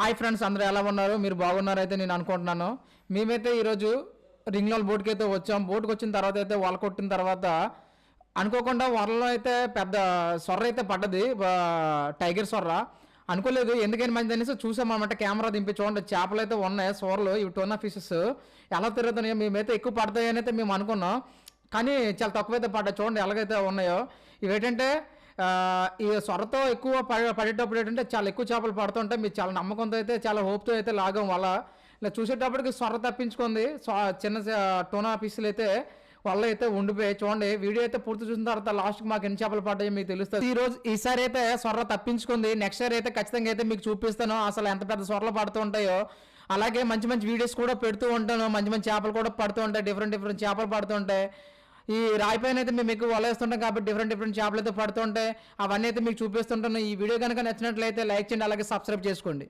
Hi friends అందరూ ఎలా ఉన్నారు? మీరు బాగున్నారైతే అయితే నేను అనుకుంటున్నాను. మేమైతే ఈరోజు రింగ్లాల్ బోట్కి అయితే వచ్చాం. బోట్కి వచ్చిన తర్వాత అయితే వల కొట్టిన తర్వాత అనుకోకుండా వరలో అయితే పెద్ద సొర్ర అయితే పడ్డది. టైగర్ సొర్ర. అనుకోలేదు ఎందుకని మంచిది అనేసి చూసామన్నమాట కెమెరా దింపి చూడండి. చేపలు అయితే ఉన్నాయి సొరలు ఇవి టోనా ఫిషెస్. ఎలా తిరుగుతున్నాయో మేమైతే ఎక్కువ పడతాయని అయితే మేము అనుకున్నాం. కానీ చాలా తక్కువైతే పడ్డాయి. చూడండి ఎలాగైతే ఉన్నాయో. ఇవేంటంటే ఈ సొరతో ఎక్కువ పడే పడేటప్పుడు ఏంటంటే చాలా ఎక్కువ చేపలు పడుతుంటాయి మీరు చాలా నమ్మకంతో అయితే చాలా హోప్తో అయితే లాగం వల్ల ఇలా చూసేటప్పటికి సొర తప్పించుకుంది. చిన్న టోనా పీసులు అయితే వల్ల అయితే ఉండిపోయి చూడండి వీడియో అయితే పూర్తి చూసిన తర్వాత లాస్ట్కి మాకు ఎన్ని చేపలు పడ్డాయో మీకు తెలుస్తుంది. ఈ రోజు ఈసారి అయితే సొర్ర తప్పించుకుంది. నెక్స్ట్ ఇయర్ అయితే ఖచ్చితంగా అయితే మీకు చూపిస్తాను. అసలు ఎంత పెద్ద సొరలు పడుతూ ఉంటాయో. అలాగే మంచి మంచి వీడియోస్ కూడా పెడుతూ ఉంటాను. మంచి మంచి చేపలు కూడా పడుతూ ఉంటాయి. డిఫరెంట్ డిఫరెంట్ చేపలు పడుతూ ఉంటాయి. ఈ రాయి పైన అయితే మేము ఎక్కువ వలేస్తుంటాం కాబట్టి డిఫరెంట్ డిఫరెంట్ చేపలు అయితే పడుతుంటాయి అవన్నీ అయితే మీకు చూపిస్తుంటాను. ఈ వీడియో కనుక నచ్చినట్లయితే లైక్ చేయండి అలాగే సబ్స్క్రైబ్ చేసుకోండి.